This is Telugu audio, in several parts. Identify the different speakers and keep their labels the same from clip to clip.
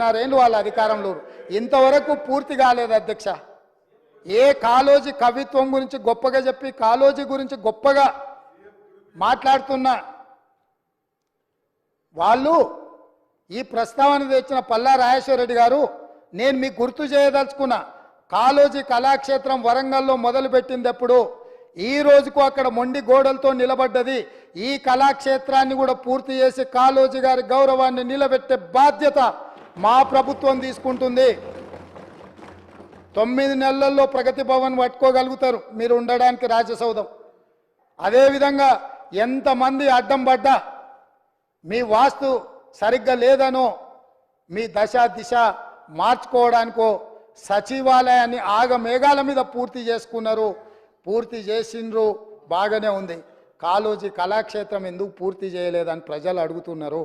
Speaker 1: నారేళ్ళు వాళ్ళ అధికారంలో ఇంతవరకు పూర్తి కాలేదు అధ్యక్ష. ఏ కాలోజీ కవిత్వం గురించి గొప్పగా చెప్పి కాలోజీ గురించి గొప్పగా మాట్లాడుతున్న వాళ్ళు ఈ ప్రస్తావన తెచ్చిన పల్లా రాజేశ్వర రెడ్డి గారు నేను మీకు గుర్తు చేయదలుచుకున్నా కాలోజీ కళాక్షేత్రం వరంగల్లో మొదలుపెట్టినప్పుడు ఈ రోజుకు అక్కడ మొండి గోడలతో నిలబడ్డది. ఈ కళాక్షేత్రాన్ని కూడా పూర్తి చేసి కాలోజీ గారి గౌరవాన్ని నిలబెట్టే బాధ్యత మా ప్రభుత్వం తీసుకుంటుంది. తొమ్మిది నెలల్లో ప్రగతి భవన్ పట్టుకోగలుగుతారు. మీరు ఉండడానికి రాజ్యసౌధం అదేవిధంగా ఎంతమంది అడ్డం పడ్డా మీ వాస్తు సరిగ్గా లేదనో మీ దశ దిశ మార్చుకోవడానికో సచివాలయాన్ని ఆగమేఘాల మీద పూర్తి చేసుకున్నారు. పూర్తి చేసిండ్రు బాగానే ఉంది. కాలోజీ కళాక్షేత్రం ఎందుకు పూర్తి చేయలేదని ప్రజలు అడుగుతున్నారు.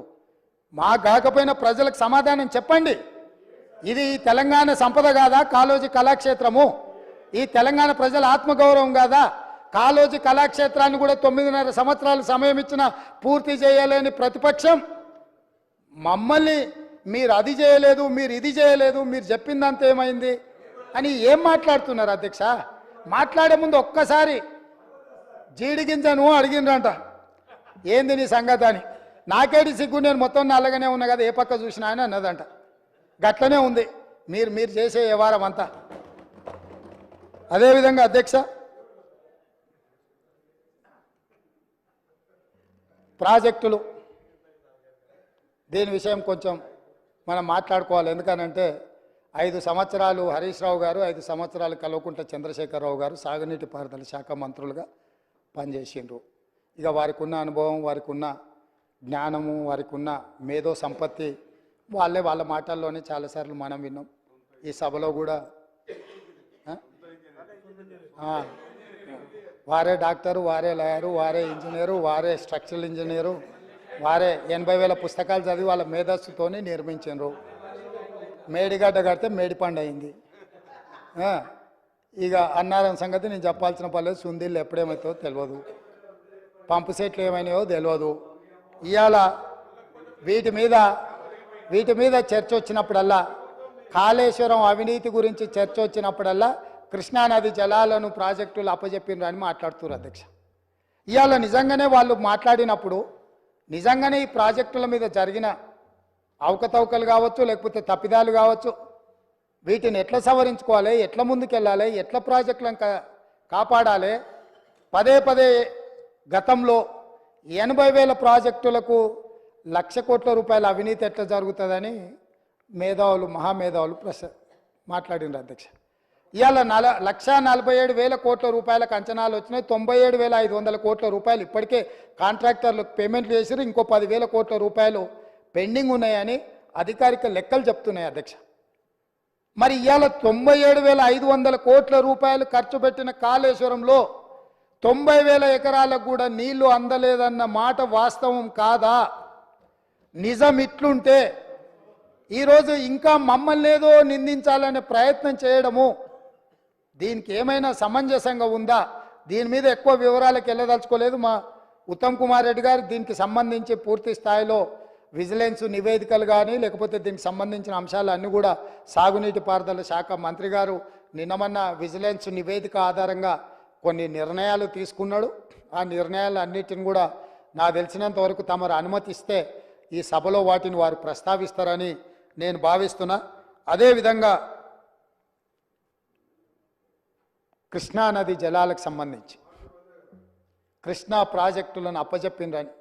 Speaker 1: మా కాకపోయినా ప్రజలకు సమాధానం చెప్పండి. ఇది తెలంగాణ సంపద కాదా? కాలోజీ కళాక్షేత్రము. ఈ తెలంగాణ ప్రజల ఆత్మగౌరవం కాదా? కాలోజీ కళాక్షేత్రాన్ని కూడా తొమ్మిదిన్నర సంవత్సరాలు సమయం ఇచ్చిన పూర్తి చేయలేని ప్రతిపక్షం. మమ్మల్ని మీరు అది చేయలేదు మీరు ఇది చేయలేదు మీరు చెప్పిందంత ఏమైంది? అని ఏం మాట్లాడుతున్నారు అధ్యక్ష? మాట్లాడే ముందు ఒక్కసారి జీడిగింజను అడిగిండ్రంట ఏంది నీ సంగతి అని? నాకేడి సిగ్గు నేను మొత్తం నల్లగానే ఉన్నా కదా ఏ పక్క చూసినా అని అన్నదంట. గట్లనే ఉంది. మీరు మీరు చేసే వ్యవహారం అంతా. అదేవిధంగా అధ్యక్ష ప్రాజెక్టులు. దీని విషయం కొంచెం మనం మాట్లాడుకోవాలి. ఎందుకనంటే ఐదు సంవత్సరాలు హరీష్ రావు గారు ఐదు సంవత్సరాలు కల్వకుంట్ల చంద్రశేఖరరావు గారు సాగునీటి పారుదల శాఖ మంత్రులుగా పనిచేసిండ్రు. ఇక వారికి ఉన్న అనుభవం వారికి ఉన్న జ్ఞానము వారికి ఉన్న మేధో సంపత్తి వాళ్ళే వాళ్ళ మాటల్లోనే చాలాసార్లు మనం విన్నాం. ఈ సభలో కూడా వారే డాక్టరు వారే లాయరు వారే ఇంజనీరు వారే స్ట్రక్చరల్ ఇంజనీరు వారే ఎనభై వేల పుస్తకాలు చదివి వాళ్ళ మేధస్సుతోనే నిర్మించారు మేడిగడ్డ కడితే మేడిపండు అయింది. ఇక అన్నారం సంగతి నేను చెప్పాల్సిన పర్లేదు సుందీళ్ళు ఎప్పుడేమవుతుందో తెలియదు పంపు సెట్లు ఏమైనాయో తెలియదు ఇవాళ వీటి మీద వీటి మీద చర్చ వచ్చినప్పుడల్లా కాళేశ్వరం అవినీతి గురించి చర్చ వచ్చినప్పుడల్లా కృష్ణానది జలాలను ప్రాజెక్టులు అప్పజెప్పిండ్రు అని మాట్లాడుతున్నారు అధ్యక్ష. ఇవాళ నిజంగానే వాళ్ళు మాట్లాడినప్పుడు నిజంగానే ఈ ప్రాజెక్టుల మీద జరిగిన అవకతవకలు కావచ్చు లేకపోతే తప్పిదాలు కావచ్చు వీటిని ఎట్లా సవరించుకోవాలి ఎట్లా ముందుకెళ్ళాలి ఎట్లా ప్రాజెక్టులను కా కాపాడాలి పదే పదే గతంలో ఎనభై వేల ప్రాజెక్టులకు లక్ష కోట్ల రూపాయల అవినీతి ఎట్లా జరుగుతుందని మేధావులు మహామేధావులు ప్రస మాట్లాడినారు అధ్యక్ష. ఇవాళ నల లక్ష నలభై ఏడు వేల కోట్ల రూపాయలకు అంచనాలు వచ్చినాయి. తొంభై ఏడు వేల ఐదు వందల కోట్ల రూపాయలు ఇప్పటికే కాంట్రాక్టర్లకు పేమెంట్లు చేసిరు ఇంకో పదివేల కోట్ల రూపాయలు పెండింగ్ ఉన్నాయని అధికారిక లెక్కలు చెప్తున్నాయి అధ్యక్ష. మరి ఇవాళ తొంభై ఏడు వేల ఐదు వందల కోట్ల రూపాయలు ఖర్చు పెట్టిన కాళేశ్వరంలో తొంభై వేల ఎకరాలకు కూడా నీళ్ళు అందలేదన్న మాట వాస్తవం కాదా? నిజం ఇట్లుంటే ఈరోజు ఇంకా మమ్మల్ని ఏదో నిందించాలనే ప్రయత్నం చేయడము దీనికి ఏమైనా సమంజసంగా ఉందా? దీని మీద ఎక్కువ వివరాలకు వెళ్ళదలుచుకోలేదు మా ఉత్తమ్ కుమార్ రెడ్డి గారు. దీనికి సంబంధించి పూర్తి స్థాయిలో విజిలెన్స్ నివేదికలు కానీ లేకపోతే దీనికి సంబంధించిన అంశాలు అన్నీ కూడా సాగునీటి పారుదల శాఖ మంత్రి గారు నిన్నమన్న విజిలెన్స్ నివేదిక ఆధారంగా కొన్ని నిర్ణయాలు తీసుకున్నాడు. ఆ నిర్ణయాలు అన్నిటిని కూడా నా తెలిసినంత వరకు తమరు అనుమతిస్తే ఈ సభలో వాటిని వారు ప్రస్తావిస్తారని నేను భావిస్తున్నా. అదేవిధంగా కృష్ణానది జలాలకు సంబంధించి కృష్ణా ప్రాజెక్టులను అప్పచెప్పిండ్రని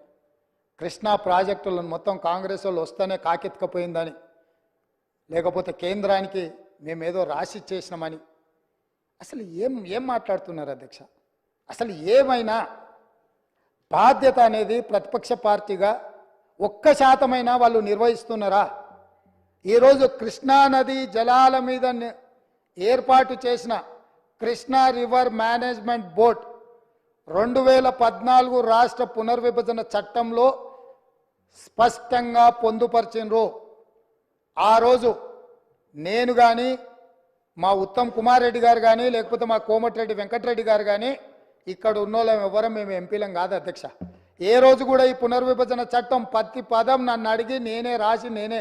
Speaker 1: కృష్ణా ప్రాజెక్టులను మొత్తం కాంగ్రెస్ వాళ్ళు వస్తేనే కాకెత్తుకపోయిందని లేకపోతే కేంద్రానికి మేమేదో రాసి చేసినామని అసలు ఏం ఏం మాట్లాడుతున్నారు అధ్యక్ష? అసలు ఏమైనా బాధ్యత అనేది ప్రతిపక్ష పార్టీగా ఒక్క శాతమైనా వాళ్ళు నిర్వహిస్తున్నారా? ఈరోజు కృష్ణానది జలాల మీద ఏర్పాటు చేసిన కృష్ణా రివర్ మేనేజ్మెంట్ బోర్డ్ రెండు వేల పద్నాలుగు రాష్ట్ర పునర్విభజన చట్టంలో స్పష్టంగా పొందుపరిచినరు ఆ రోజు నేను కానీ మా ఉత్తమ్ కుమార్ రెడ్డి గారు కానీ లేకపోతే మా కోమటిరెడ్డి వెంకటరెడ్డి గారు కానీ ఇక్కడ ఉన్నోళ్ళం ఎవరం మేము ఎంపీలం కాదు అధ్యక్ష. ఏ రోజు కూడా ఈ పునర్విభజన చట్టం ప్రతి పదం నన్ను అడిగి నేనే రాసి నేనే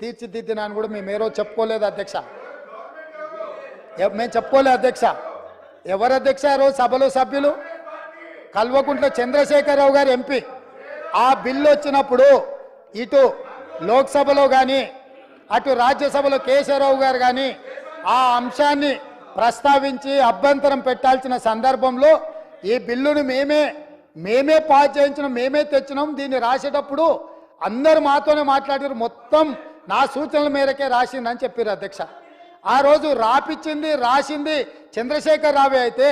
Speaker 1: తీర్చిదిద్దినా అని కూడా మేము ఏ రోజు చెప్పుకోలేదు అధ్యక్ష. మేము చెప్పుకోలేదు అధ్యక్ష. ఎవరు అధ్యక్ష రోజు సభలో సభ్యులు? కల్వకుంట్ల చంద్రశేఖరరావు గారు ఎంపీ. ఆ బిల్లు వచ్చినప్పుడు ఇటు లోక్సభలో కానీ అటు రాజ్యసభలో కేశవరావు గారు కానీ ఆ అంశాన్ని ప్రస్తావించి అభ్యంతరం పెట్టాల్సిన సందర్భంలో ఈ బిల్లును మేమే మేమే పాస్ చేయించినాం మేమే తెచ్చినాం. దీన్ని రాసేటప్పుడు అందరు మాతోనే మాట్లాడారు. మొత్తం నా సూచనల మేరకే రాసిందని చెప్పారు అధ్యక్ష. ఆ రోజు రాపిచ్చింది రాసింది చంద్రశేఖర్ రావే అయితే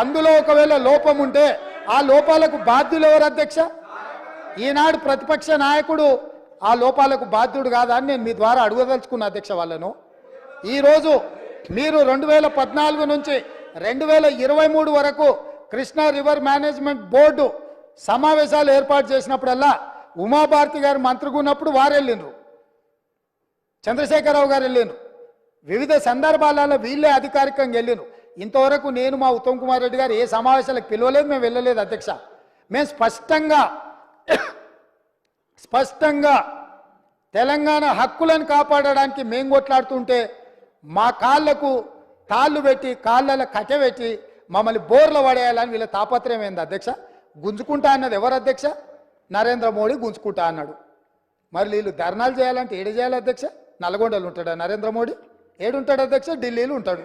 Speaker 1: అందులో ఒకవేళ లోపం ఉంటే ఆ లోపాలకు బాధ్యులు ఎవరు అధ్యక్ష? ఈనాడు ప్రతిపక్ష నాయకుడు ఆ లోపాలకు బాధ్యుడు కాదా అని నేను మీ ద్వారా అడగదలుచుకున్న అధ్యక్ష వాళ్ళను. ఈరోజు మీరు రెండు వేల పద్నాలుగు నుంచి రెండు వేల ఇరవై మూడు వరకు కృష్ణా రివర్ మేనేజ్మెంట్ బోర్డు సమావేశాలు ఏర్పాటు చేసినప్పుడల్లా ఉమాభారతి గారు మంత్రిగా ఉన్నప్పుడు వారు వెళ్ళిండ్రు. చంద్రశేఖరరావు గారు వెళ్ళాను వివిధ సందర్భాలలో వీళ్ళే అధికారికంగా వెళ్ళాను ఇంతవరకు నేను మా ఉత్తమ్ కుమార్ రెడ్డి గారు ఏ సమావేశాలకు పిలవలేదు మేము వెళ్ళలేదు అధ్యక్ష. మేము స్పష్టంగా స్పష్టంగా తెలంగాణ హక్కులను కాపాడడానికి మేము కొట్లాడుతుంటే మా కాళ్ళకు తాళ్ళు పెట్టి కాళ్ళలో కట్టెబెట్టి మమ్మల్ని బోర్లు పడేయాలని వీళ్ళ తాపత్రయం ఏంది అధ్యక్ష? గుంజుకుంటా అన్నది ఎవరు అధ్యక్ష? నరేంద్ర మోడీ గుంజుకుంటా అన్నాడు. మరి వీళ్ళు ధర్నాలు చేయాలంటే ఏడు చేయాలి అధ్యక్ష? నల్గొండలు ఉంటాడా నరేంద్ర మోడీ? ఏడుంటాడు అధ్యక్ష? ఢిల్లీలో ఉంటాడు.